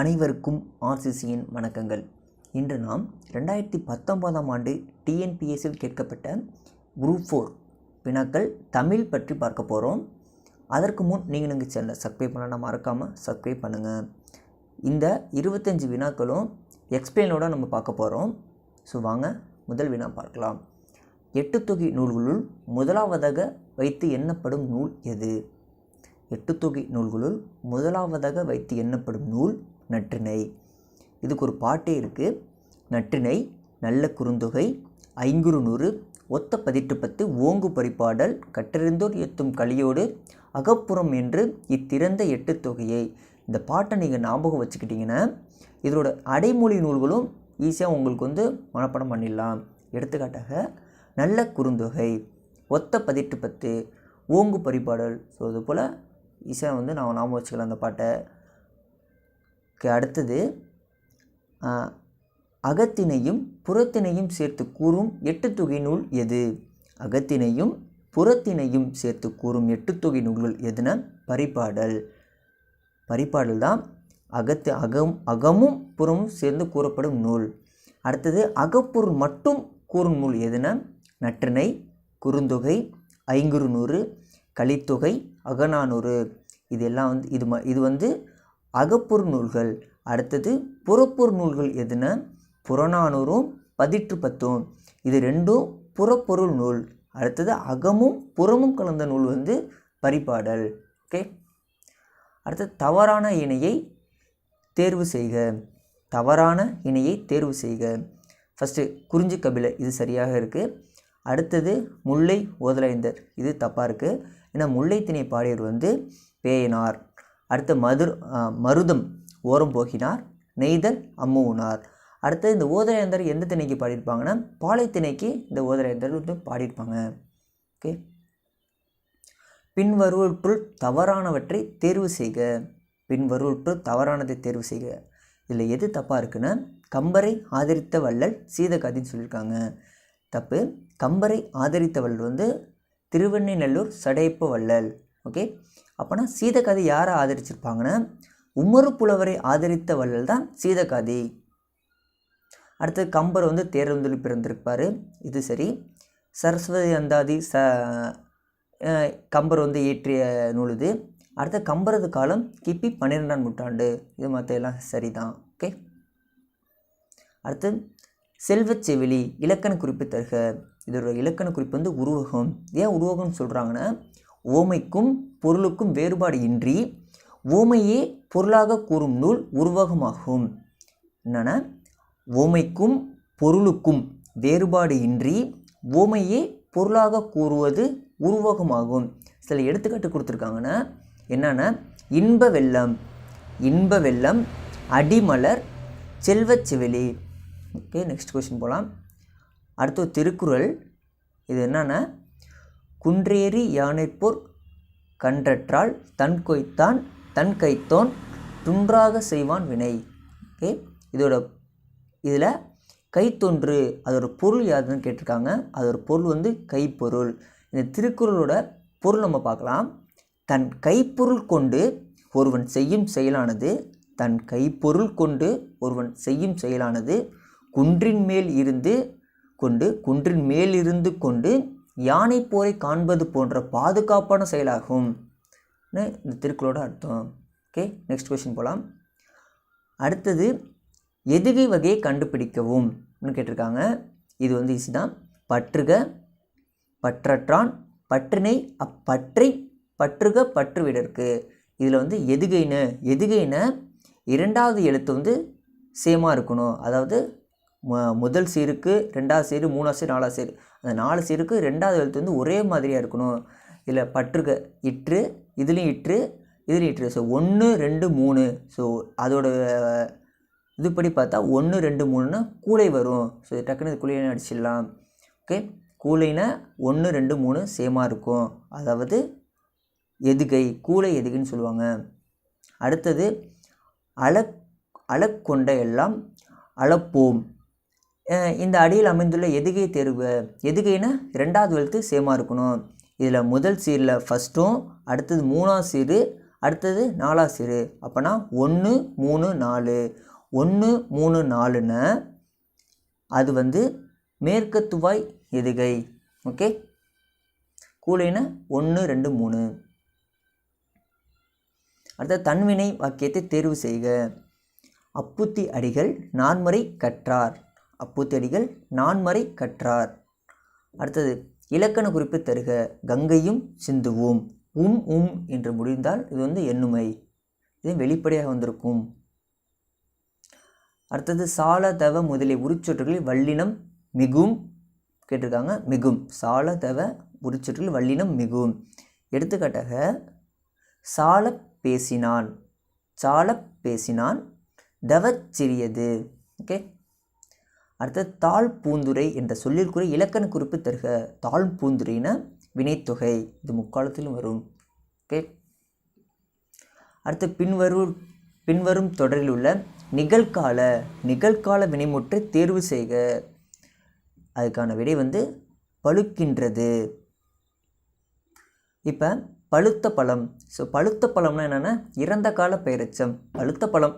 அனைவருக்கும் ஆர்சிசியின் வணக்கங்கள். இன்று நாம் ரெண்டாயிரத்தி பத்தொன்பதாம் ஆண்டு டிஎன்பிஎஸ்சில் கேட்கப்பட்ட குரூப் ஃபோர் வினாக்கள் தமிழ் பற்றி பார்க்க போகிறோம் அதற்கு முன் நீங்கள் எங்கள் சேனலை சப்ஸ்கிரைப் பண்ண மறக்காமல் சப்ஸ்கிரைப் பண்ணுங்கள் இந்த இருபத்தஞ்சி வினாக்களும் எக்ஸ்பிளைனோட நம்ம பார்க்க போகிறோம் ஸோ வாங்க முதல் வினா பார்க்கலாம். எட்டு தொகை நூல்களுள் முதலாவதாக வைத்து எண்ணப்படும் நூல் எது? எட்டு தொகை நூல்களுள் முதலாவதாக வைத்து எண்ணப்படும் நூல் நற்றிணை. இதுக்கு ஒரு பாட்டே இருக்குது நற்றிணை நல்ல குறுந்தொகை ஐங்குறு நூறு ஒத்த பதிட்டு பத்து ஓங்கு பரிபாடல் கற்றறிந்தோர் எத்தும் கலியோடு அகப்புறம் என்று இத்திறந்த எட்டு தொகையை. இந்த பாட்டை நீங்கள் ஞாபகம் வச்சுக்கிட்டிங்கன்னா இதோட அடைமொழி நூல்களும் ஈஸியாக உங்களுக்கு வந்து மனப்படம் பண்ணிடலாம். எடுத்துக்காட்டாக நல்ல குறுந்தொகை ஒத்த பதிட்டு பத்து ஓங்கு பரிபாடல். ஸோ அது போல் ஈஸியாக வந்து நான் ஞாபகம் வச்சுக்கலாம் அந்த பாட்டை. அடுத்தது அகத்தினையும் புறத்தினையும் சேர்த்து கூறும் எட்டு தொகை நூல் எது? அகத்தினையும் புறத்தினையும் சேர்த்து கூறும் எட்டு தொகை நூல்கள் எதுனா? பரிபாடல். பரிபாடல் தான் அகத்து அகம் அகமும் புறமும் சேர்ந்து கூறப்படும் நூல். அடுத்தது அகப்பொருள் மட்டும் கூறும் நூல் எதுனா? நற்றினை குறுந்தொகை ஐங்குறுநூறு கலித்தொகை அகநானூறு. இதெல்லாம் வந்து இது ம இது வந்து அகப்புற நூல்கள். அடுத்தது புறப்பொரு நூல்கள் எதுனா? புறநானூறும் பதிற்று பத்தும். இது ரெண்டும் புறப்பொருள் நூல். அடுத்தது அகமும் புறமும் கலந்த நூல் வந்து பரிபாடல். ஓகே? அடுத்தது தவறான இணையை தேர்வு செய்க. தவறான இணையை தேர்வு செய்க. ஃபஸ்ட்டு குறிஞ்சி கபிலை இது சரியாக இருக்குது அடுத்தது முல்லை ஓதலைந்தர் இது தப்பாக இருக்குது ஏன்னா முல்லைத்திணை பாடியர் பாடியவர் வந்து பேயனார். அடுத்து மதுர் மருதம் ஓரம் போகினார் நெய்தல் அம்முனார் அடுத்து இந்த ஓதரையந்தர் எந்த திணைக்கு பாடியிருப்பாங்கன்னா பாலைத்திணைக்கு இந்த ஓதரையந்தர் வந்து பாடியிருப்பாங்க. ஓகே. பின்வருவற்றுள் தவறானவற்றை தேர்வு செய்க. பின்வருவற்றுள் தவறானதை தேர்வு செய்க. இதில் எது தப்பாக இருக்குன்னா கம்பரை ஆதரித்த வள்ளல் சீதகாதின்னு சொல்லியிருக்காங்க. தப்பு. கம்பரை ஆதரித்த வள்ளல் வந்து திருவெண்ணெய்நல்லூர் சடையப்ப வள்ளல். ஓகே. அப்போனா சீதகதி யாரை ஆதரிச்சிருப்பாங்கன்னா? உமறு புலவரை ஆதரித்த வள்ளல் தான் சீதகாதி. அடுத்து கம்பர் வந்து தேர்ந்தொழி பிறந்திருப்பார். இது சரி. சரஸ்வதி அந்தாதி ச கம்பர் வந்து இயற்றிய நூல் இது அடுத்த கம்பரது காலம் கிபி பன்னிரெண்டாம் நூற்றாண்டு. இது மற்ற எல்லாம் சரிதான். ஓகே? அடுத்து செல்வச் செவிலி இலக்கண குறிப்பு தருக. இதோட இலக்கண குறிப்பு வந்து உருவகம். ஏன் உருவகம்னு சொல்கிறாங்கன்னா ஓமைக்கும் பொருளுக்கும் வேறுபாடு இன்றி ஓமையே பொருளாக கூறும் நூல் உருவகமாகும். என்னென்னா? ஓமைக்கும் பொருளுக்கும் வேறுபாடு இன்றி ஓமையே பொருளாக கூறுவது உருவகமாகும். சில எடுத்துக்காட்டு கொடுத்துருக்காங்கன்னா என்னென்னா? இன்ப வெள்ளம் இன்ப வெள்ளம் அடிமலர் செல்வச்சிவெளி ஓகே நெக்ஸ்ட் கொஸ்டின் போகலாம் அடுத்து திருக்குறள். இது என்னென்னா? குன்றேறி யானைப்போர் கன்றற்றால் தன் கொய்த்தான் தன் கைத்தோன் துன்றாக செய்வான் வினை. ஓகே? இதோட இதில் கைத்தொன்று அதோட பொருள் யாருன்னு கேட்டிருக்காங்க. அதோட பொருள் வந்து கைப்பொருள். இந்த திருக்குறளோட பொருள் நம்ம பார்க்கலாம். தன் கைப்பொருள் கொண்டு ஒருவன் செய்யும் செயலானது தன் கைப்பொருள் கொண்டு ஒருவன் செய்யும் செயலானது குன்றின் மேல் இருந்து கொண்டு குன்றின் மேல் இருந்து கொண்டு யானை போரை காண்பது போன்ற பாதுகாப்பான செயலாகும். இந்த திருக்குறளோட அர்த்தம். ஓகே நெக்ஸ்ட் கொஷின் போகலாம் அடுத்தது எதுகை வகையை கண்டுபிடிக்கவும் கேட்டிருக்காங்க. இது வந்து ஈஸி தான். பற்றுக பற்றற்றான் பற்றினை அப்பற்றை பற்றுக பற்றுவிடற்கு. இதில் வந்து எதுகைன்னு எதுகைன்னு இரண்டாவது எழுத்து வந்து சேமாக இருக்கணும். அதாவது முதல் சீருக்கு ரெண்டாவது சீரு மூணாவது சீர் நாலாவது சீர். அந்த நாலு சீருக்கு ரெண்டாவது எழுத்து வந்து ஒரே மாதிரியாக இருக்கணும். இதில் பற்றுக இற்று இதுலேயும் இற்று இதுலேயும் இற்று. ஸோ ஒன்று ரெண்டு மூணு. ஸோ அதோட இதுபடி பார்த்தா ஒன்று ரெண்டு மூணுன்னா கூலை வரும். ஸோ டக்குன்னு இது அடிச்சிடலாம். ஓகே கூலைனா ஒன்று ரெண்டு மூணு சேமாக இருக்கும். அதாவது எதுகை கூலை எதுகைன்னு சொல்லுவாங்க. அடுத்தது அளக் அளக்கொண்ட எல்லாம் அளப்போம். இந்த அடியில் அமைந்துள்ள எதுகை தேர்வு எதுகைனா ரெண்டாவது எழுத்து சேமாக இருக்கணும். இதில் முதல் சீரில் ஃபஸ்ட்டும் அடுத்தது மூணாவது சீரு அடுத்தது நாலாசிறு அப்போனா ஒன்று மூணு நாலு. ஒன்று மூணு நாலுன்னு அது வந்து மேற்கத்துவாய் எதுகை ஓகே? கூலைன ஒன்று ரெண்டு மூணு. அடுத்த தன்வினை வாக்கியத்தை தேர்வு செய்க. அப்புத்தி அடிகள் நான்முறை கற்றார். அப்புத்தடிகள் நான்மறை கற்றார். அடுத்தது இலக்கண குறிப்பு தருக கங்கையும் சிந்துவோம். உம் உம் என்று முடிந்தால் இது வந்து எண்ணுமை. இது வெளிப்படையாக வந்திருக்கும். அடுத்தது சால தவ முதலிய உரிச்சொற்றுகளில் வல்லினம் மிகும். கேட்டிருக்காங்க மிகும். சால தவ உரிச்சொற்றுகளில் வல்லினம் மிகும். எடுத்துக்காட்டாக சால பேசினான். சால பேசினான். தவச் சிறியது. ஓகே? அடுத்தது தாழ் பூந்துரை என்ற சொல்லிற்குரிய இலக்கண குறிப்பு தருக. தாழ் பூந்துரைனா வினைத்தொகை. இது முக்காலத்திலும் வரும். ஓகே. அடுத்து பின்வரும் பின்வரும் தொடரில் உள்ள நிகழ்கால நிகழ்கால வினைமுற்றை தேர்வு செய்க. அதுக்கான விடை வந்து பழுக்கின்றது. இப்போ பழுத்த பழம். ஸோ பழுத்த பழம்னா என்னென்னா இறந்த கால பெயரச்சம். பழுத்த பழம்.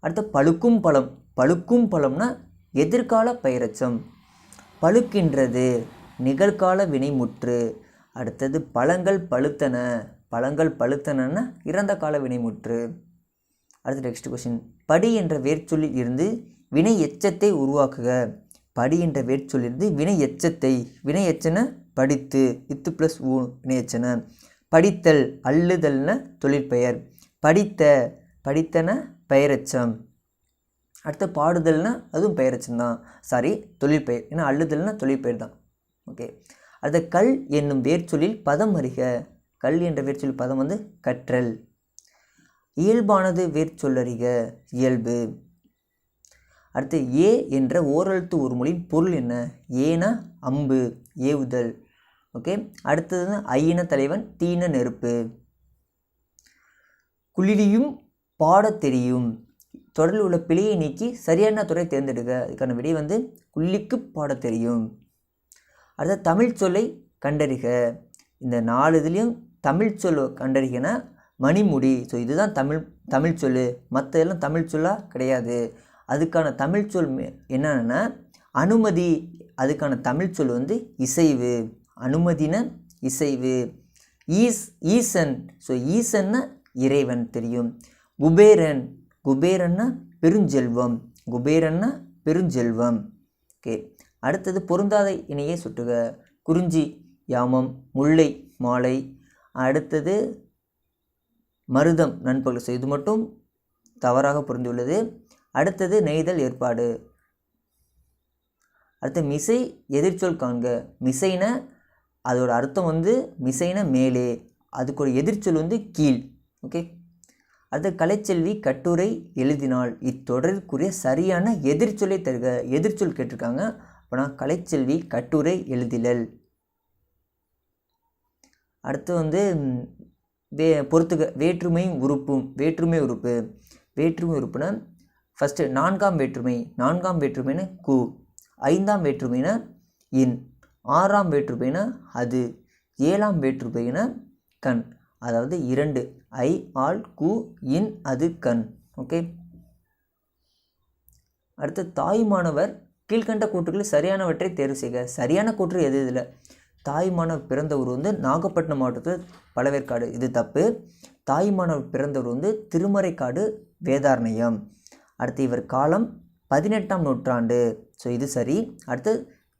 அடுத்து பழுக்கும் பழம். பழுக்கும் பழம்னா எதிர்கால பெயரச்சம். பழுக்கின்றது. நிகழ்கால வினைமுற்று. அடுத்தது பழங்கள் பழுத்தன. பழங்கள் பழுத்தனன்னா இறந்த கால வினைமுற்று. அடுத்து நெக்ஸ்ட் கொஸ்டின் படி என்ற வேர்ச்சொல்லில் இருந்து வினை எச்சத்தை உருவாக்குக. படி என்ற வேர்ச்சொல்லிருந்து வினை எச்சத்தை. வினை எச்சனை படித்து. இத்து ப்ளஸ் ஊ வினை எச்சனை படித்தல் அள்ளுதல்ன தொழிற்பெயர். படித்த படித்தன பெயரச்சம். அடுத்து பாடுதல்னா அதுவும் பெயரெச்சம் தான் சாரி தொழிற்பெயர் ஏன்னா அழுதல்னா தொழிற்பெயர் தான். ஓகே அடுத்த கல் என்னும் வேர்ச்சொல்லில் பதம் அறிக. கல் என்ற வேர்ச்சொல் பதம் வந்து கற்றல். இயல்பானது வேர்ச்சொல்லறிக இயல்பு. அடுத்து ஏ என்ற ஓரெழுத்து ஒரு மொழியின் பொருள் என்ன? ஏனா அம்பு ஏவுதல். ஓகே அடுத்தது ஐயின தலைவன் தீன நெருப்பு. குளிரியும் பாடத் தெரியும். தொடரில் உள்ள பிழையை நீக்கி சரியான துறை தேர்ந்தெடுக்க. அதுக்கான விடை வந்து குள்ளிக்கு பாட தெரியும். அடுத்த தமிழ் சொல்லை கண்டறிக. இந்த நாலு இதுலேயும் தமிழ் சொல் கண்டறிகனா மணிமுடி. ஸோ இதுதான் தமிழ் தமிழ் சொல் மற்ற எல்லாம் தமிழ் சொல்லாக கிடையாது. அதுக்கான தமிழ் சொல் என்னென்னா அனுமதி. அதுக்கான தமிழ் சொல் வந்து இசைவு. அனுமதின இசைவு. Is Eesan. ஸோ ஈசன்னா இறைவன் தெரியும். குபேரன். குபேரன்னா பெருஞ்செல்வம். குபேரன்னா பெருஞ்செல்வம். ஓகே. அடுத்தது பொருந்தாத இணையை சுட்டுக. குறிஞ்சி யாமம் முல்லை மாலை. அடுத்தது மருதம் நண்பகல் ஸோ இது மட்டும் தவறாக பொருந்தியுள்ளது. அடுத்தது நெய்தல் ஏற்பாடு. அடுத்து மிசை எதிர்ச்சொல் காண்க. மிசைன அதோட அர்த்தம் வந்து மிசைன மேலே. அதுக்கு ஒரு எதிர்ச்சொல் வந்து கீழ். ஓகே. அடுத்து கலைச்செல்வி கட்டுரை எழுதினாள். இத்தொடருக்குரிய சரியான எதிர்ச்சொல்லை தருக எதிர்ச்சொல் கேட்டிருக்காங்க. அப்போனா கலைச்செல்வி கட்டுரை எழுதிலல் அடுத்து வந்து வே பொறுத்துக வேற்றுமை உறுப்பும் வேற்றுமை உறுப்பு. வேற்றுமை உறுப்புனா ஃபஸ்ட்டு நான்காம் வேற்றுமை நான்காம் வேற்றுமைனா கு. ஐந்தாம் வேற்றுமைனா இன். ஆறாம் வேற்றுமைனா அது. ஏழாம் வேற்றுமைனா கண். அதாவது இரண்டு. ஐ ஆல் கு இன் அது கண். ஓகே? அடுத்து தாய்மானவர் கீழ்கண்ட கூற்றுகளில் சரியானவற்றை தேர்வு செய்க. சரியான கூற்று எது இதில்? தாய்மானவர் பிறந்த ஊர் வந்து நாகப்பட்டினம் மாவட்டத்தில் பழவேற்காடு. இது தப்பு. தாய்மானவர் பிறந்தவர் வந்து திருமறைக்காடு வேதாரண்யம். அடுத்து இவர் காலம் பதினெட்டாம் நூற்றாண்டு. ஸோ இது சரி. அடுத்து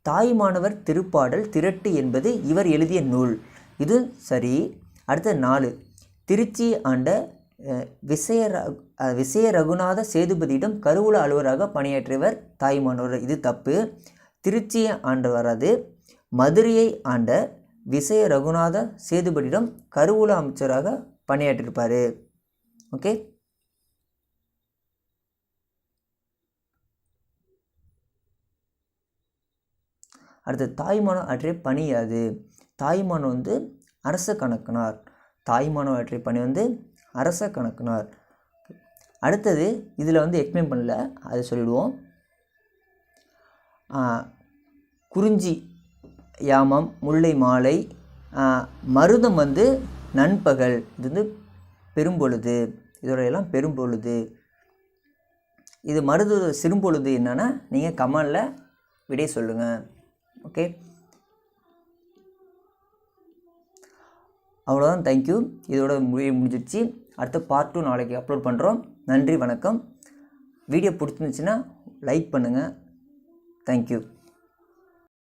தாய்மானவர் திருப்பாடல் திரட்டு என்பது இவர் எழுதிய நூல். இது சரி. அடுத்து நாலு. திருச்சி ஆண்ட விசய விசய ரகுநாத சேதுபதியிடம் கருவூல அலுவலராக பணியாற்றியவர் தாய்மானவர் இது தப்பு. திருச்சியை ஆண்டவர் அது. மதுரையை ஆண்ட விசய ரகுநாத சேதுபதியிடம் கருவூல அமைச்சராக பணியாற்றியிருப்பார். ஓகே? அடுத்து தாய்மானம் ஆற்றிய பணி அது தாய்மானம் வந்து அரச கணக்குனார். தாய்மானம் ஆற்றிய பணி வந்து அரச கணக்குனார். அடுத்தது இதில் வந்து எக்ஸ்பிளைன் பண்ணல அதை சொல்லிடுவோம். குறிஞ்சி யாமம் முல்லை மாலை மருதம் வந்து நண்பகல் இது வந்து பெரும்பொழுது இதோட எல்லாம் பெரும்பொழுது. இது மருது சிறும்பொழுது என்னென்னா நீங்கள் கமலில் விடை சொல்லுங்கள் ஓகே? அவ்வளோதான் தேங்க்யூ இதோட முடிவு முடிஞ்சிடுச்சு அடுத்த பார்ட் டூ நாளைக்கு அப்லோட் பண்ணுறோம் நன்றி வணக்கம். வீடியோ பிடிச்சிருந்துச்சுன்னா லைக் பண்ணுங்கள் தேங்க்யூ